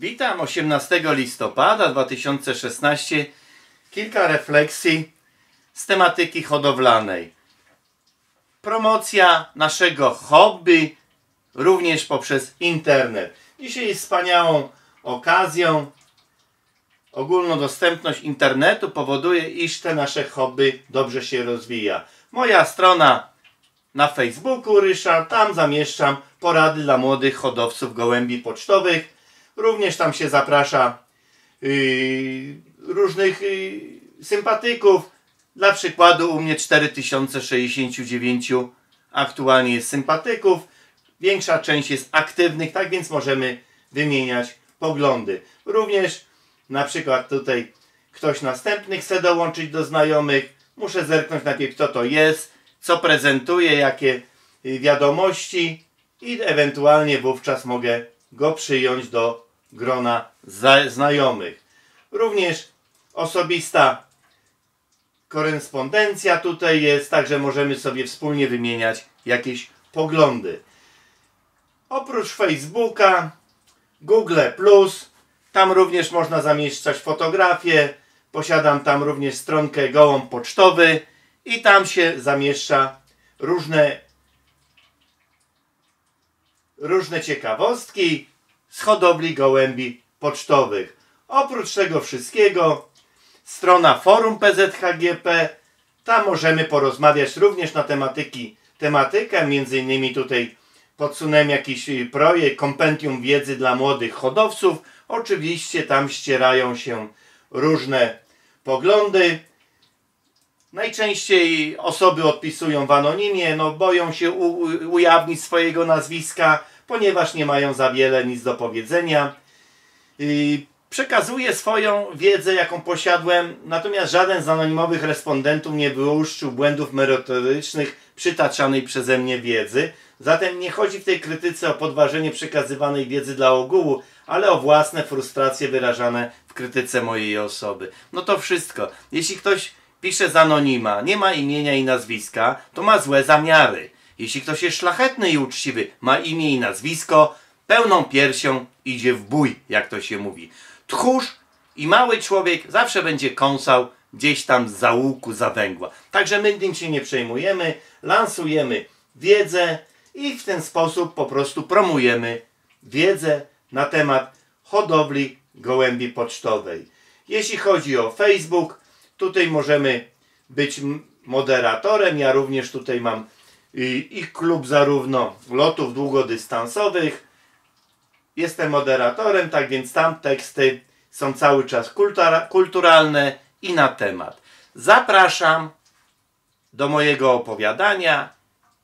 Witam 18 listopada 2016. Kilka refleksji z tematyki hodowlanej. Promocja naszego hobby również poprzez internet. Dzisiaj jest wspaniałą okazją. Ogólnodostępność internetu powoduje, iż te nasze hobby dobrze się rozwija. Moja strona na Facebooku Ryszard, tam zamieszczam porady dla młodych hodowców gołębi pocztowych. Również tam się zaprasza yy, różnych yy, sympatyków. Dla przykładu u mnie 4069 aktualnie jest sympatyków. Większa część jest aktywnych, tak więc możemy wymieniać poglądy. Również na przykład tutaj ktoś następny chce dołączyć do znajomych. Muszę zerknąć najpierw kto to jest, co prezentuje, jakie y, wiadomości i ewentualnie wówczas mogę go przyjąć do grona znajomych. Również osobista korespondencja tutaj jest, także możemy sobie wspólnie wymieniać jakieś poglądy. Oprócz Facebooka, Google tam również można zamieszczać fotografie. Posiadam tam również stronkę gołąb pocztowy i tam się zamieszcza różne różne ciekawostki z hodowli gołębi pocztowych. Oprócz tego wszystkiego strona forum PZHGP tam możemy porozmawiać również na tematyki tematykę, między innymi tutaj podsunąłem jakiś projekt, kompendium wiedzy dla młodych hodowców. Oczywiście tam ścierają się różne poglądy. Najczęściej osoby odpisują w anonimie, no boją się ujawnić swojego nazwiska, ponieważ nie mają za wiele nic do powiedzenia. Yy, przekazuję swoją wiedzę, jaką posiadłem, natomiast żaden z anonimowych respondentów nie wyłuszczył błędów merytorycznych przytaczanej przeze mnie wiedzy. Zatem nie chodzi w tej krytyce o podważenie przekazywanej wiedzy dla ogółu, ale o własne frustracje wyrażane w krytyce mojej osoby. No to wszystko. Jeśli ktoś pisze z anonima, nie ma imienia i nazwiska, to ma złe zamiary. Jeśli ktoś jest szlachetny i uczciwy, ma imię i nazwisko, pełną piersią idzie w bój, jak to się mówi. Tchórz i mały człowiek zawsze będzie kąsał gdzieś tam z załuku, za węgła. Także my tym się nie przejmujemy, lansujemy wiedzę i w ten sposób po prostu promujemy wiedzę na temat hodowli gołębi pocztowej. Jeśli chodzi o Facebook, tutaj możemy być moderatorem. Ja również tutaj mam ich klub zarówno lotów długodystansowych. Jestem moderatorem, tak więc tam teksty są cały czas kulturalne i na temat. Zapraszam do mojego opowiadania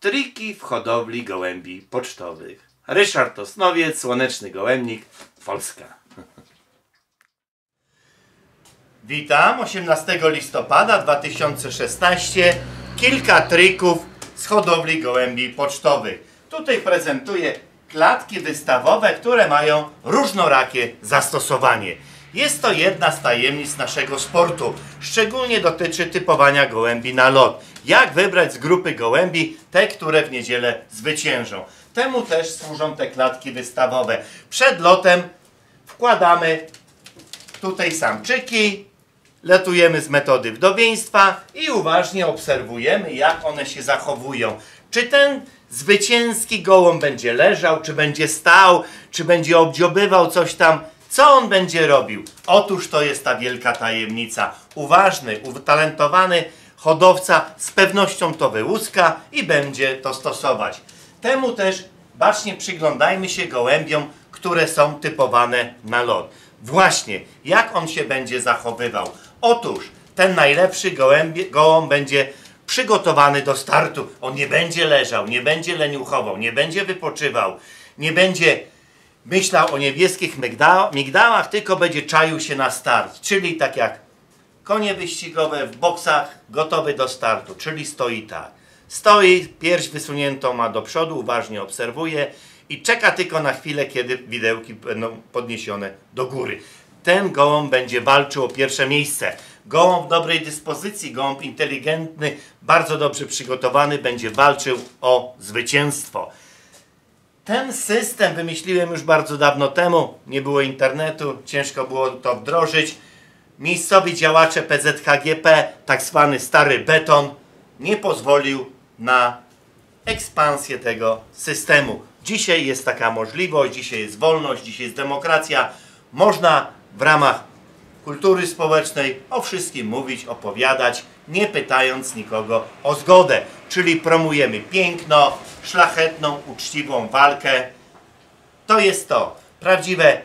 Triki w hodowli gołębi pocztowych. Ryszard Osnowiec, Słoneczny Gołębnik, Polska. Witam, 18 listopada 2016. Kilka trików z hodowli gołębi pocztowych. Tutaj prezentuję klatki wystawowe, które mają różnorakie zastosowanie. Jest to jedna z tajemnic naszego sportu. Szczególnie dotyczy typowania gołębi na lot. Jak wybrać z grupy gołębi te, które w niedzielę zwyciężą. Temu też służą te klatki wystawowe. Przed lotem wkładamy tutaj samczyki, latujemy z metody wdowieństwa i uważnie obserwujemy, jak one się zachowują. Czy ten zwycięski gołąb będzie leżał, czy będzie stał, czy będzie obdziobywał coś tam. Co on będzie robił? Otóż to jest ta wielka tajemnica. Uważny, utalentowany hodowca z pewnością to wyłuska i będzie to stosować. Temu też bacznie przyglądajmy się gołębiom, które są typowane na lot. Właśnie, jak on się będzie zachowywał. Otóż ten najlepszy gołębie, gołąb będzie przygotowany do startu. On nie będzie leżał, nie będzie leniuchował, nie będzie wypoczywał, nie będzie myślał o niebieskich migdałach, tylko będzie czaił się na start. Czyli tak jak konie wyścigowe w boksach, gotowy do startu, czyli stoi tak. Stoi, pierś wysuniętą ma do przodu, uważnie obserwuje i czeka tylko na chwilę, kiedy widełki będą podniesione do góry. Ten gołąb będzie walczył o pierwsze miejsce. Gołąb dobrej dyspozycji, gołąb inteligentny, bardzo dobrze przygotowany, będzie walczył o zwycięstwo. Ten system wymyśliłem już bardzo dawno temu. Nie było internetu, ciężko było to wdrożyć. Miejscowi działacze PZHGP, tak zwany stary beton, nie pozwolił na ekspansję tego systemu. Dzisiaj jest taka możliwość, dzisiaj jest wolność, dzisiaj jest demokracja. Można w ramach kultury społecznej o wszystkim mówić, opowiadać, nie pytając nikogo o zgodę. Czyli promujemy piękno, szlachetną, uczciwą walkę. To jest to. Prawdziwe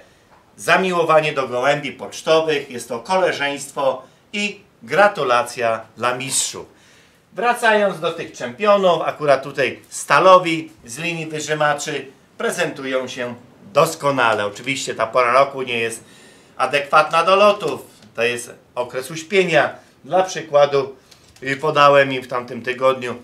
zamiłowanie do gołębi pocztowych, jest to koleżeństwo i gratulacja dla mistrzów. Wracając do tych czempionów, akurat tutaj stalowi z linii wyżymaczy prezentują się doskonale. Oczywiście ta pora roku nie jest adekwatna do lotów. To jest okres uśpienia. Dla przykładu y, podałem im w tamtym tygodniu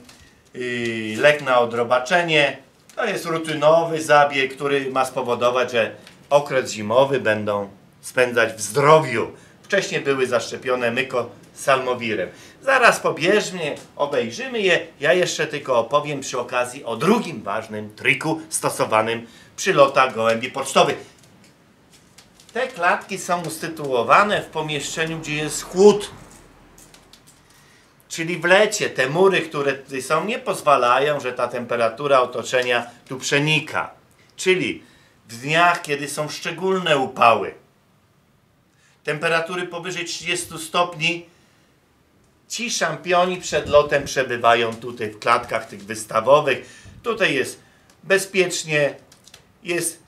y, lek na odrobaczenie. To jest rutynowy zabieg, który ma spowodować, że okres zimowy będą spędzać w zdrowiu. Wcześniej były zaszczepione mykosalmowirem. Zaraz pobieżnie obejrzymy je. Ja jeszcze tylko opowiem przy okazji o drugim ważnym triku stosowanym przy lotach gołębi pocztowych. Te klatki są usytuowane w pomieszczeniu, gdzie jest chłód. Czyli w lecie te mury, które tutaj są, nie pozwalają, że ta temperatura otoczenia tu przenika. Czyli w dniach, kiedy są szczególne upały, temperatury powyżej 30 stopni, ci szampioni przed lotem przebywają tutaj w klatkach tych wystawowych. Tutaj jest bezpiecznie, jest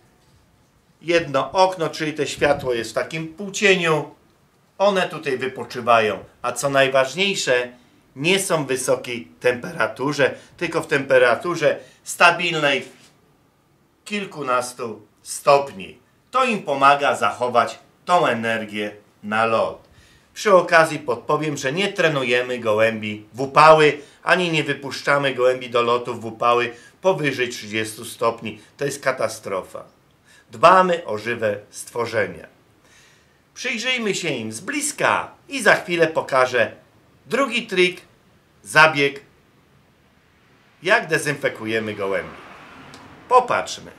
jedno okno, czyli to światło jest w takim półcieniu. One tutaj wypoczywają, a co najważniejsze, nie są w wysokiej temperaturze, tylko w temperaturze stabilnej kilkunastu stopni. To im pomaga zachować tą energię na lot. Przy okazji podpowiem, że nie trenujemy gołębi w upały, ani nie wypuszczamy gołębi do lotów w upały powyżej 30 stopni. To jest katastrofa. Dbamy o żywe stworzenia. Przyjrzyjmy się im z bliska i za chwilę pokażę drugi trik, zabieg, jak dezynfekujemy gołębi. Popatrzmy.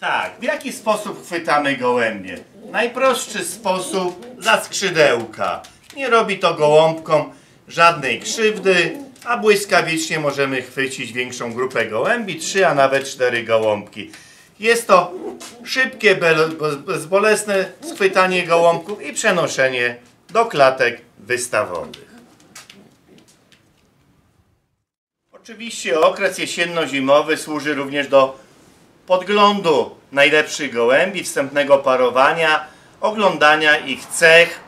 Tak, w jaki sposób chwytamy gołębie? Najprostszy sposób za skrzydełka. Nie robi to gołąbkom żadnej krzywdy, a błyskawicznie możemy chwycić większą grupę gołębi, trzy, a nawet cztery gołąbki. Jest to szybkie, bezbolesne schwytanie gołąbków i przenoszenie do klatek wystawowych. Oczywiście okres jesienno-zimowy służy również do podglądu najlepszych gołębi, wstępnego parowania, oglądania ich cech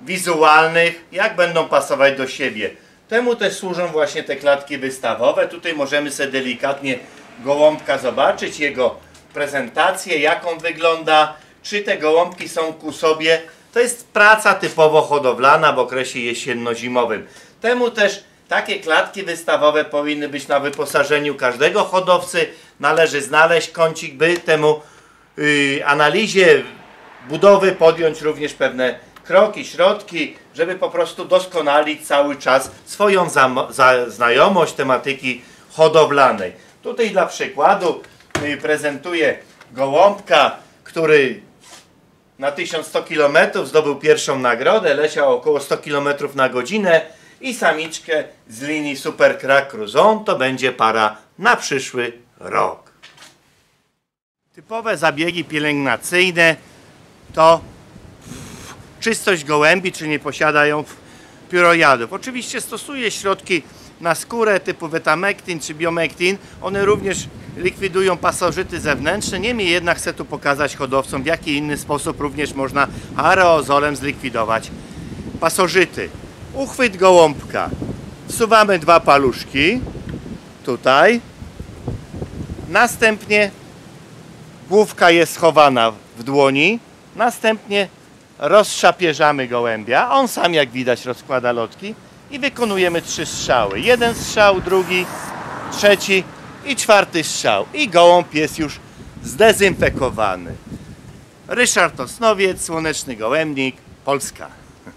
wizualnych, jak będą pasować do siebie. Temu też służą właśnie te klatki wystawowe. Tutaj możemy sobie delikatnie gołąbka zobaczyć, jego prezentację, jak on wygląda, czy te gołąbki są ku sobie. To jest praca typowo hodowlana w okresie jesienno-zimowym. Temu też takie klatki wystawowe powinny być na wyposażeniu każdego hodowcy. Należy znaleźć kącik, by temu yy, analizie budowy podjąć również pewne kroki, środki, żeby po prostu doskonalić cały czas swoją znajomość tematyki hodowlanej. Tutaj dla przykładu prezentuję gołąbka, który na 1100 km zdobył pierwszą nagrodę, leciał około 100 km na godzinę i samiczkę z linii Super Crack Cruzon. To będzie para na przyszły rok. Typowe zabiegi pielęgnacyjne to czystość gołębi, czy nie posiadają piórojadów. Oczywiście stosuje środki na skórę typu Vetamectin czy Biomectin. One również likwidują pasożyty zewnętrzne. Niemniej jednak chcę tu pokazać hodowcom, w jaki inny sposób również można aerozolem zlikwidować pasożyty uchwyt gołąbka. Wsuwamy dwa paluszki tutaj. Następnie główka jest schowana w dłoni. Następnie rozszapieżamy gołębia. On sam jak widać rozkłada lotki i wykonujemy trzy strzały. Jeden strzał, drugi, trzeci i czwarty strzał. I gołąb jest już zdezynfekowany. Ryszard Osnowiec, Słoneczny Gołębnik, Polska.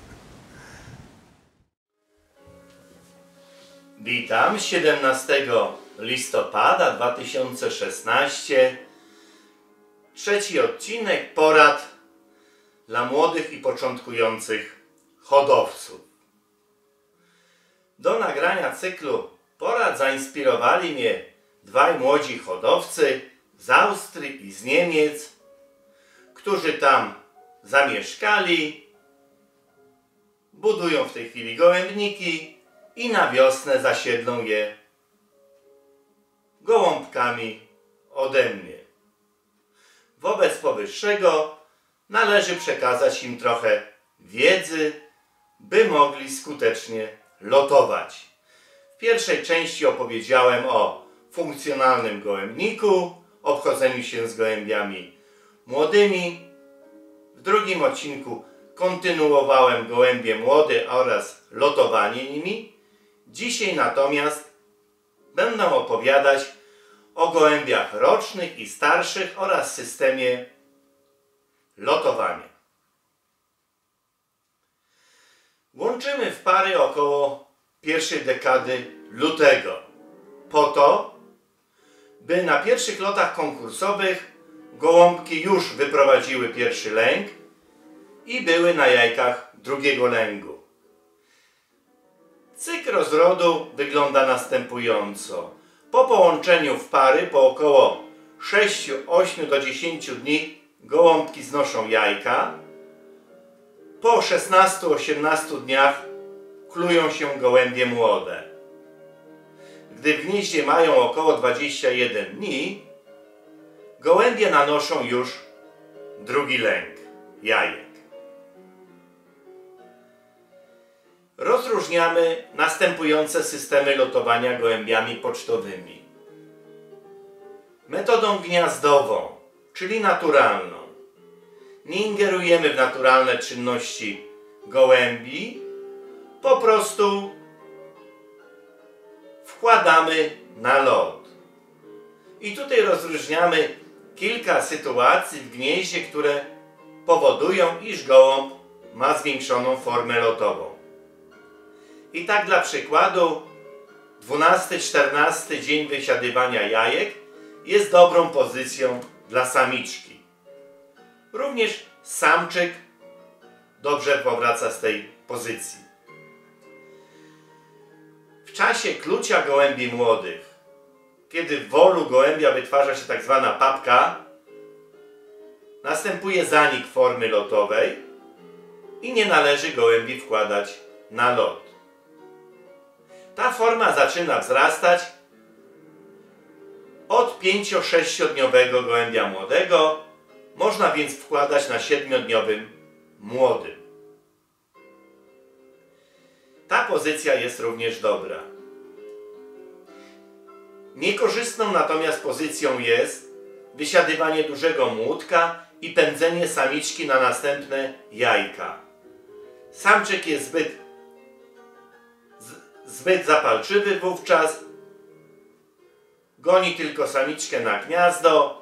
Witam 17 listopada 2016. Trzeci odcinek porad dla młodych i początkujących hodowców. Do nagrania cyklu porad zainspirowali mnie dwaj młodzi hodowcy z Austrii i z Niemiec, którzy tam zamieszkali, budują w tej chwili gołębniki i na wiosnę zasiedlą je gołąbkami ode mnie. Wobec powyższego należy przekazać im trochę wiedzy, by mogli skutecznie lotować. W pierwszej części opowiedziałem o funkcjonalnym gołębniku, obchodzeniu się z gołębiami młodymi. W drugim odcinku kontynuowałem gołębie młode oraz lotowanie nimi. Dzisiaj natomiast będę opowiadać o gołębiach rocznych i starszych oraz systemie lotowania. Łączymy w pary około pierwszej dekady lutego po to, by na pierwszych lotach konkursowych gołąbki już wyprowadziły pierwszy lęk i były na jajkach drugiego lęgu. Cykl rozrodu wygląda następująco. Po połączeniu w pary po około 6, 8 do 10 dni gołąbki znoszą jajka. Po 16-18 dniach klują się gołębie młode. Gdy w gnieździe mają około 21 dni, gołębie nanoszą już drugi lęk jajek. Rozróżniamy następujące systemy lotowania gołębiami pocztowymi. Metodą gniazdową, czyli naturalną. Nie ingerujemy w naturalne czynności gołębi, po prostu wkładamy na lot. I tutaj rozróżniamy kilka sytuacji w gnieździe, które powodują, iż gołąb ma zwiększoną formę lotową. I tak dla przykładu 12-14 dzień wysiadywania jajek jest dobrą pozycją dla samiczki. Również samczyk dobrze powraca z tej pozycji. W czasie klucia gołębi młodych, kiedy w wolu gołębia wytwarza się tak zwana papka, następuje zanik formy lotowej i nie należy gołębi wkładać na lot. Ta forma zaczyna wzrastać od 5-6 dniowego gołębia młodego. Można więc wkładać na 7-dniowym młodym. Ta pozycja jest również dobra. Niekorzystną natomiast pozycją jest wysiadywanie dużego młódka i pędzenie samiczki na następne jajka. Samczyk jest zbyt zbyt zapalczywy wówczas, goni tylko samiczkę na gniazdo,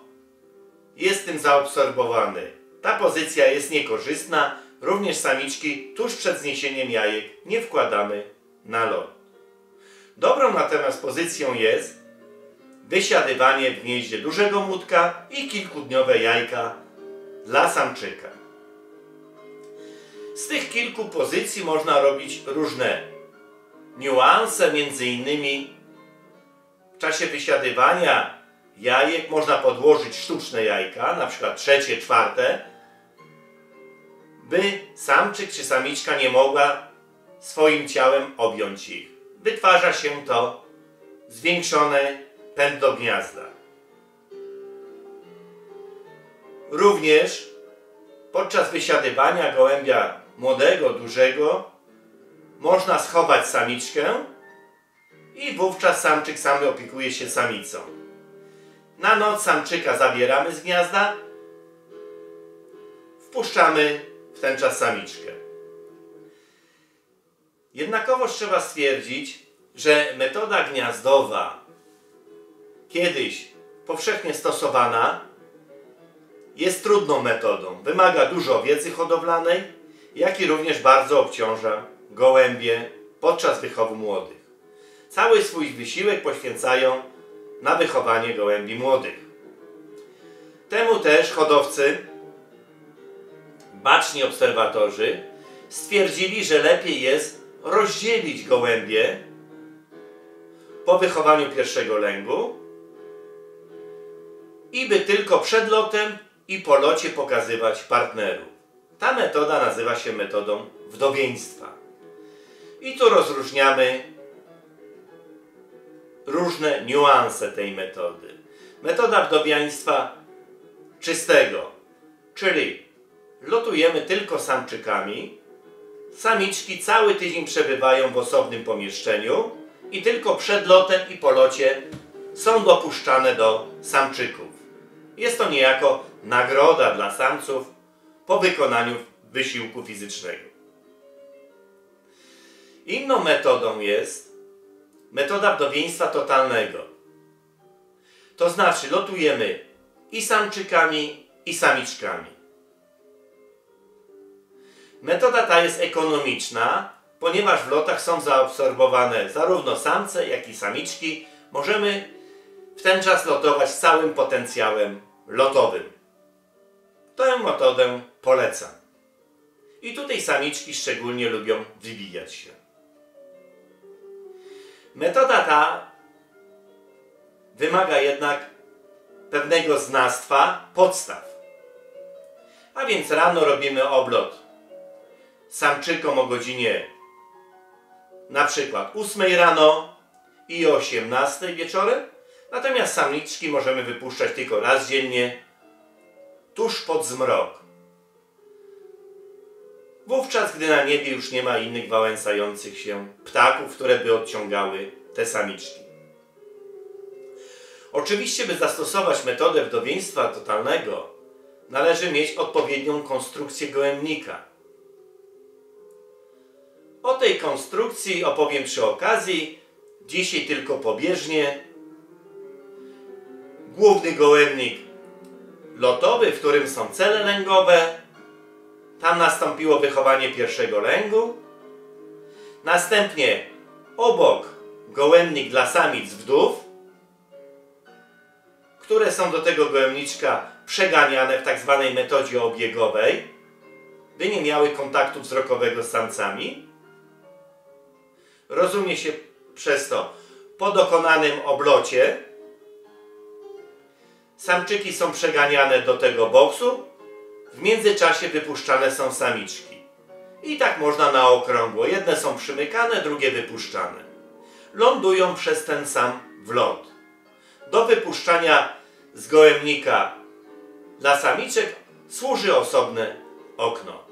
jest tym zaobserwowany. Ta pozycja jest niekorzystna, również samiczki tuż przed zniesieniem jajek nie wkładamy na lot. Dobrą natomiast pozycją jest wysiadywanie w gnieździe dużego młódka i kilkudniowe jajka dla samczyka. Z tych kilku pozycji można robić różne niuanse, między innymi w czasie wysiadywania jajek można podłożyć sztuczne jajka, na przykład trzecie, czwarte, by samczyk czy samiczka nie mogła swoim ciałem objąć ich. Wytwarza się to zwiększone pęd gniazda. Również podczas wysiadywania gołębia młodego, dużego można schować samiczkę i wówczas samczyk sam opiekuje się samicą. Na noc samczyka zabieramy z gniazda, wpuszczamy w ten czas samiczkę. Jednakowoż trzeba stwierdzić, że metoda gniazdowa kiedyś powszechnie stosowana jest trudną metodą. Wymaga dużo wiedzy hodowlanej, jak i również bardzo obciąża gołębie podczas wychowu młodych. Cały swój wysiłek poświęcają na wychowanie gołębi młodych. Temu też hodowcy, baczni obserwatorzy, stwierdzili, że lepiej jest rozdzielić gołębie po wychowaniu pierwszego lęgu i by tylko przed lotem i po locie pokazywać partnerów. Ta metoda nazywa się metodą wdowieństwa. I tu rozróżniamy różne niuanse tej metody. Metoda wdowiaństwa czystego, czyli lotujemy tylko samczykami, samiczki cały tydzień przebywają w osobnym pomieszczeniu i tylko przed lotem i po locie są dopuszczane do samczyków. Jest to niejako nagroda dla samców po wykonaniu wysiłku fizycznego. Inną metodą jest metoda wdowieństwa totalnego. To znaczy lotujemy i samczykami, i samiczkami. Metoda ta jest ekonomiczna, ponieważ w lotach są zaobserwowane zarówno samce, jak i samiczki. Możemy w ten czas lotować całym potencjałem lotowym. Tę metodę polecam. I tutaj samiczki szczególnie lubią wybijać się. Metoda ta wymaga jednak pewnego znastwa podstaw. A więc rano robimy oblot samczykom o godzinie na przykład 8 rano i o 18 wieczorem, natomiast samiczki możemy wypuszczać tylko raz dziennie, tuż pod zmrok. Wówczas, gdy na niebie już nie ma innych wałęsających się ptaków, które by odciągały te samiczki. Oczywiście, by zastosować metodę wdowieństwa totalnego, należy mieć odpowiednią konstrukcję gołębnika. O tej konstrukcji opowiem przy okazji, dzisiaj tylko pobieżnie. Główny gołębnik lotowy, w którym są cele lęgowe. Tam nastąpiło wychowanie pierwszego lęgu. Następnie obok gołębnik dla samic wdów, które są do tego gołębniczka przeganiane w tak zwanej metodzie obiegowej, by nie miały kontaktu wzrokowego z samcami. Rozumie się przez to po dokonanym oblocie samczyki są przeganiane do tego boksu, w międzyczasie wypuszczane są samiczki. I tak można na okrągło. Jedne są przymykane, drugie wypuszczane. Lądują przez ten sam wlot. Do wypuszczania z gołębnika dla samiczek służy osobne okno.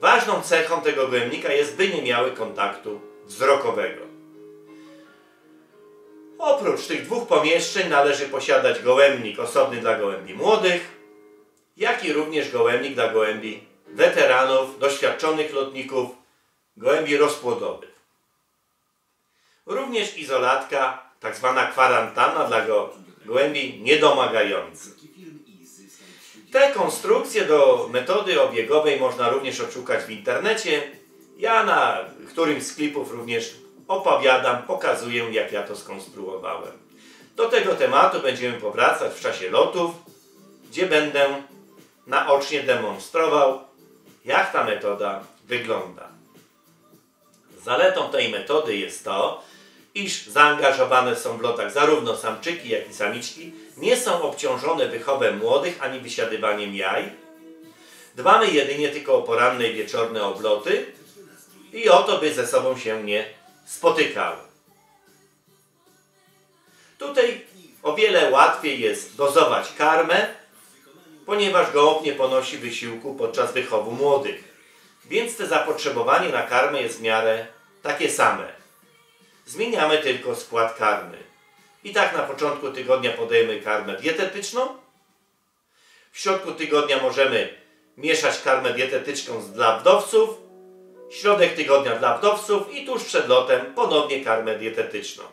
Ważną cechą tego gołębnika jest, by nie miały kontaktu wzrokowego. Oprócz tych dwóch pomieszczeń należy posiadać gołębnik osobny dla gołębi młodych, jak i również gołębnik dla gołębi weteranów, doświadczonych lotników, gołębi rozpłodowych. Również izolatka, tak zwana kwarantanna dla gołębi niedomagających. Te konstrukcje do metody obiegowej można również odszukać w internecie. Ja na którymś z klipów również opowiadam, pokazuję jak ja to skonstruowałem. Do tego tematu będziemy powracać w czasie lotów, gdzie będę naocznie demonstrował, jak ta metoda wygląda. Zaletą tej metody jest to, iż zaangażowane są w lotach zarówno samczyki, jak i samiczki, nie są obciążone wychowem młodych ani wysiadywaniem jaj. Dbamy jedynie tylko o poranne i wieczorne obloty i o to, by ze sobą się nie spotykały. Tutaj o wiele łatwiej jest dozować karmę, ponieważ gołąb nie ponosi wysiłku podczas wychowu młodych. Więc te zapotrzebowanie na karmę jest w miarę takie same. Zmieniamy tylko skład karmy. I tak na początku tygodnia podajemy karmę dietetyczną. W środku tygodnia możemy mieszać karmę dietetyczną dla wdowców. Środek tygodnia dla wdowców i tuż przed lotem ponownie karmę dietetyczną.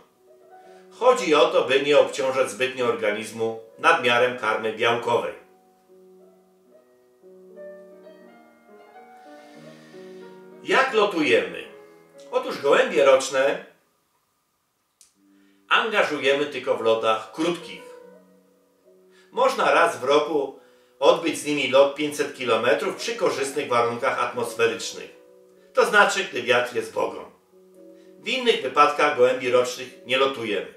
Chodzi o to, by nie obciążać zbytnio organizmu nadmiarem karmy białkowej. Jak lotujemy? Otóż gołębie roczne angażujemy tylko w lotach krótkich. Można raz w roku odbyć z nimi lot 500 km przy korzystnych warunkach atmosferycznych. To znaczy, gdy wiatr jest bogą. W innych wypadkach gołębi rocznych nie lotujemy.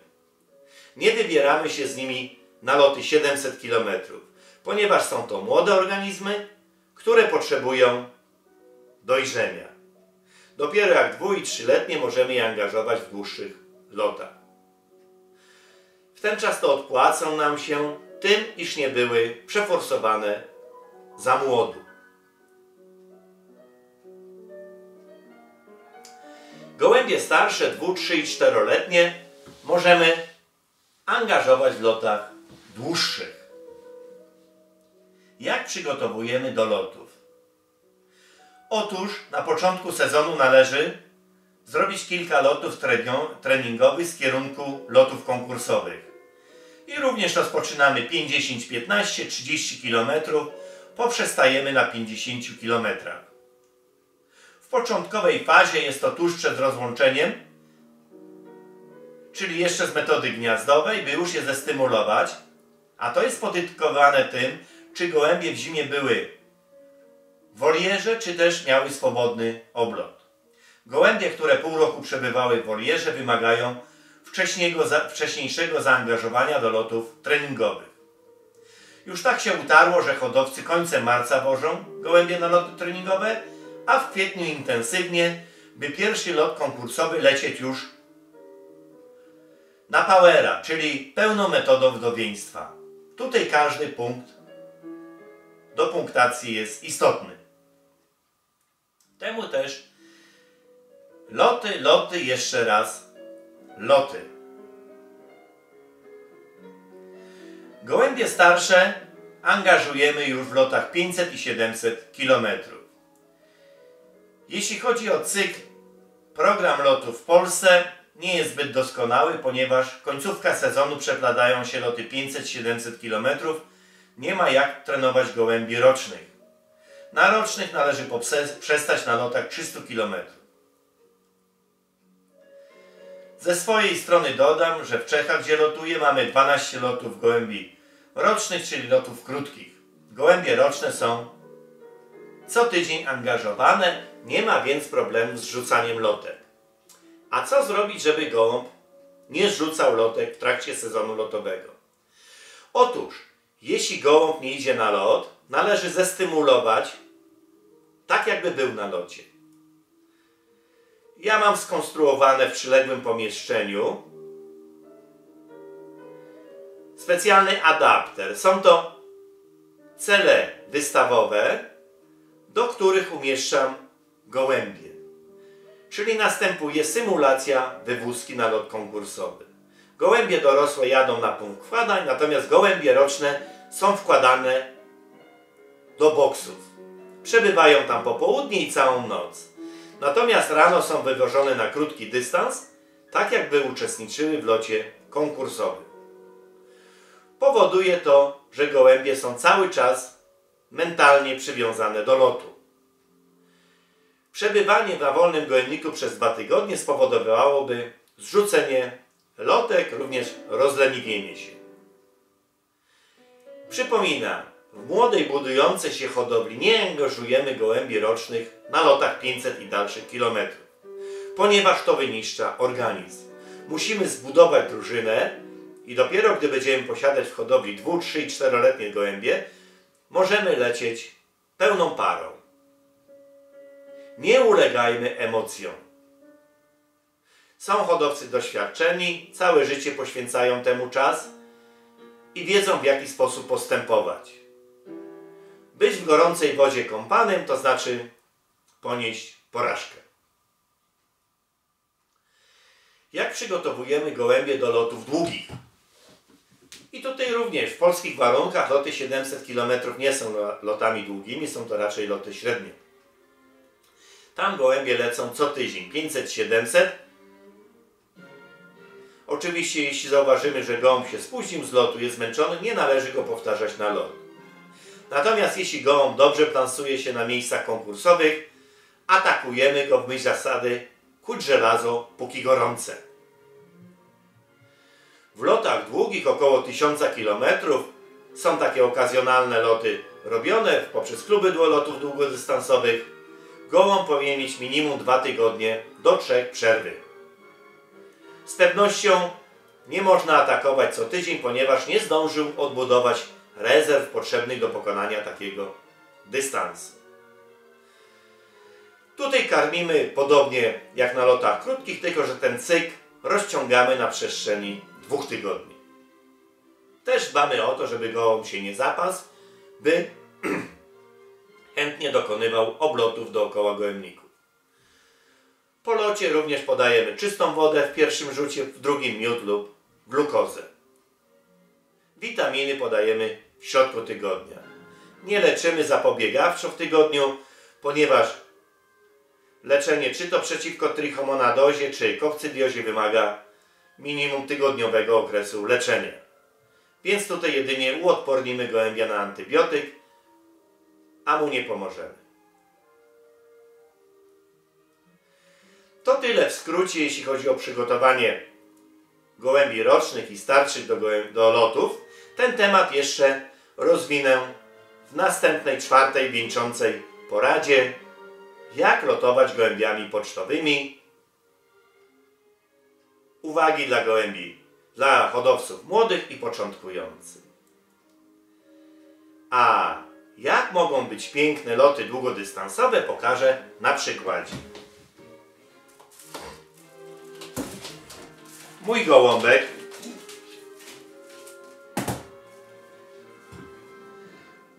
Nie wybieramy się z nimi na loty 700 km, ponieważ są to młode organizmy, które potrzebują dojrzenia. Dopiero jak dwu- i trzyletnie możemy je angażować w dłuższych lotach. W ten czas to odpłacą nam się tym, iż nie były przeforsowane za młodu. Gołębie starsze, dwu, trzy i czteroletnie możemy angażować w lotach dłuższych. Jak przygotowujemy do lotów? Otóż na początku sezonu należy zrobić kilka lotów treningowych z kierunku lotów konkursowych. I również rozpoczynamy 5, 10, 15, 30 km, poprzestajemy na 50 km. W początkowej fazie jest to tuż przed rozłączeniem, czyli jeszcze z metody gniazdowej, by już je zestymulować, a to jest podytkowane tym, czy gołębie w zimie były w wolierze, czy też miały swobodny oblot. Gołębie, które pół roku przebywały w wolierze, wymagają wcześniejszego zaangażowania do lotów treningowych. Już tak się utarło, że hodowcy końcem marca wożą gołębie na loty treningowe, a w kwietniu intensywnie, by pierwszy lot konkursowy lecieć już na powera, czyli pełną metodą wdowieństwa. Tutaj każdy punkt do punktacji jest istotny. Temu też loty, loty, jeszcze raz loty. Gołębie starsze angażujemy już w lotach 500 i 700 km. Jeśli chodzi o cykl, program lotów w Polsce nie jest zbyt doskonały, ponieważ końcówka sezonu przepladają się loty 500-700 km. Nie ma jak trenować gołębi rocznych. Na rocznych należy przestać na lotach 300 km. Ze swojej strony dodam, że w Czechach, gdzie lotuję, mamy 12 lotów gołębi rocznych, czyli lotów krótkich. Gołębie roczne są co tydzień angażowane, nie ma więc problemu z rzucaniem lotek. A co zrobić, żeby gołąb nie rzucał lotek w trakcie sezonu lotowego? Otóż, jeśli gołąb nie idzie na lot, należy zestymulować tak, jakby był na locie. Ja mam skonstruowane w przyległym pomieszczeniu specjalny adapter. Są to cele wystawowe, do których umieszczam gołębie. Czyli następuje symulacja wywózki na lot konkursowy. Gołębie dorosłe jadą na punkt wkładań, natomiast gołębie roczne są wkładane do boksów. Przebywają tam popołudnie i całą noc. Natomiast rano są wywożone na krótki dystans, tak jakby uczestniczyły w locie konkursowym. Powoduje to, że gołębie są cały czas mentalnie przywiązane do lotu. Przebywanie na wolnym gołębniku przez dwa tygodnie spowodowałoby zrzucenie lotek, również rozleniwienie się. Przypominam, w młodej budującej się hodowli nie angażujemy gołębi rocznych na lotach 500 i dalszych kilometrów, ponieważ to wyniszcza organizm. Musimy zbudować drużynę i dopiero gdy będziemy posiadać w hodowli 2, 3 i 4-letnie gołębie, możemy lecieć pełną parą. Nie ulegajmy emocjom. Są hodowcy doświadczeni, całe życie poświęcają temu czas i wiedzą w jaki sposób postępować. Być w gorącej wodzie kąpanym to znaczy ponieść porażkę. Jak przygotowujemy gołębie do lotów długich? I tutaj również w polskich warunkach loty 700 km nie są lotami długimi, są to raczej loty średnie. Tam gołębie lecą co tydzień 500-700. Oczywiście jeśli zauważymy, że gołąb się spóźnił z lotu, jest zmęczony, nie należy go powtarzać na lot. Natomiast jeśli gołąb dobrze plansuje się na miejscach konkursowych, atakujemy go w myśl zasady kuć żelazo póki gorące. W lotach długich około 1000 km są takie okazjonalne loty robione poprzez kluby lotów długodystansowych. Gołąb powinien mieć minimum 2 tygodnie do 3 przerwy. Z pewnością nie można atakować co tydzień, ponieważ nie zdążył odbudować rezerw potrzebnych do pokonania takiego dystansu. Tutaj karmimy podobnie jak na lotach krótkich, tylko że ten cykl rozciągamy na przestrzeni dwóch tygodni. Też dbamy o to, żeby gołąb się nie zapasł, by chętnie dokonywał oblotów dookoła gołębników. Po locie również podajemy czystą wodę w pierwszym rzucie, w drugim miód lub glukozę. Witaminy podajemy w środku tygodnia. Nie leczymy zapobiegawczo w tygodniu, ponieważ leczenie czy to przeciwko trichomonadozie, czy kokcydiozie wymaga minimum tygodniowego okresu leczenia. Więc tutaj jedynie uodpornimy gołębia na antybiotyk, a mu nie pomożemy. To tyle w skrócie, jeśli chodzi o przygotowanie gołębi rocznych i starszych do, do lotów. Ten temat jeszcze rozwinę w następnej, czwartej, wieńczącej poradzie, jak lotować gołębiami pocztowymi. Uwagi dla gołębi, dla hodowców młodych i początkujących. A jak mogą być piękne loty długodystansowe pokażę na przykładzie. Mój gołąbek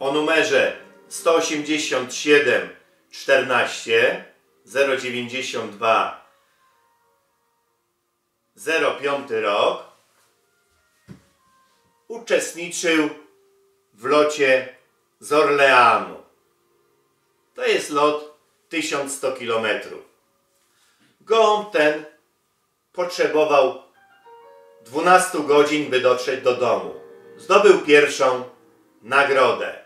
o numerze 187 14 092 05 rok uczestniczył w locie z Orleanu. To jest lot 1100 km. Gołąb ten potrzebował 12 godzin, by dotrzeć do domu. Zdobył pierwszą nagrodę.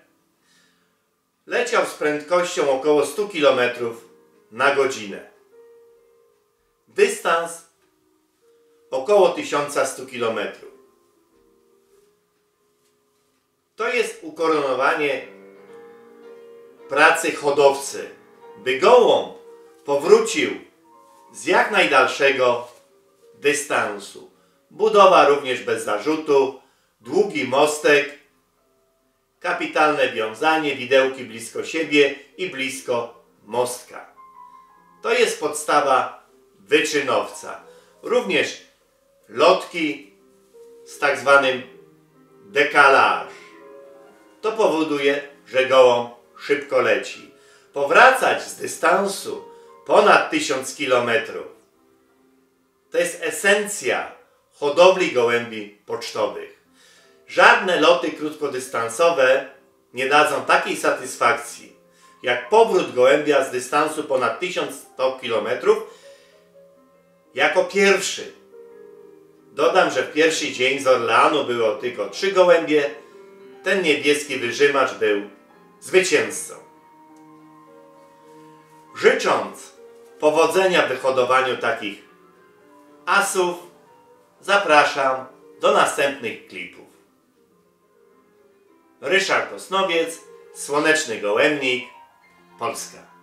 Leciał z prędkością około 100 km na godzinę. Dystans około 1100 km. To jest ukoronowanie pracy hodowcy, by gołąb powrócił z jak najdalszego dystansu. Budowa również bez zarzutu, długi mostek, kapitalne wiązanie, widełki blisko siebie i blisko mostka. To jest podstawa wyczynowca. Również lotki z tak zwanym dekalaż. To powoduje, że gołąb szybko leci. Powracać z dystansu ponad 1000 km. To jest esencja hodowli gołębi pocztowych. Żadne loty krótkodystansowe nie dadzą takiej satysfakcji, jak powrót gołębia z dystansu ponad 1100 km jako pierwszy. Dodam, że w pierwszy dzień z Orleanu było tylko trzy gołębie. Ten niebieski wyżymacz był zwycięzcą. Życząc powodzenia w wyhodowaniu takich asów, zapraszam do następnych klipów. Ryszard Osnowiec, Słoneczny Gołębnik, Polska.